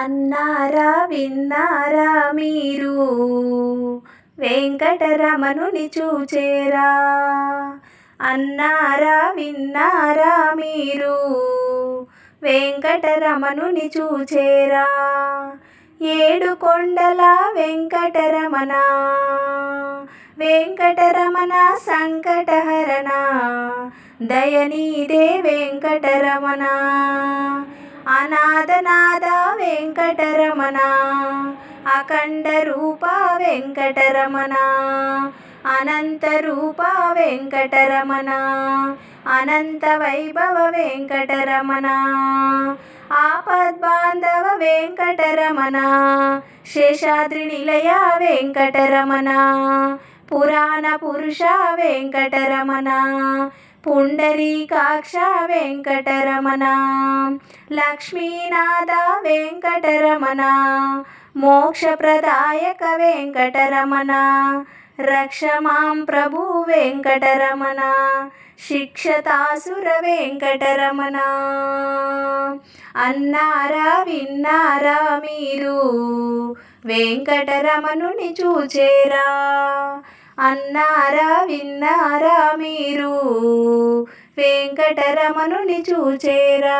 అన్నారా విన్నారా మీరు? వెంకటరమణుని చూచేరా? అన్నారా విన్నారా మీరు? వెంకటరమణుని చూచేరా? ఏడు కొండల వెంకటరమణ వెంకటరమణ సంకటహరణ దయనీదే వెంకటరమణ. అనాథనా వెంకటరమణ అఖండ రూప వెంకటరమణ అనంత రూప వెంకటరమణ అనంత వైభవ వెంకటరమణ ఆపద్బాంధవ వెంకటరమణ శేషాద్రి నిలయ వెంకటరమణ పురాణ పురుష వెంకటరమణ పుండరీకాక్ష వెంకటరమణ లక్ష్మీనాథ వెంకటరమణ మోక్షప్రదాయక వెంకటరమణ రక్ష మాం ప్రభు వెంకటరమణ శిక్షతాసుర వెంకటరమణ. అన్నారా విన్నారా మీరు? వెంకటరమణుని చూచేరా? అన్నారా విన్నారా మీరు? వెంకటరమణుని చూచేరా.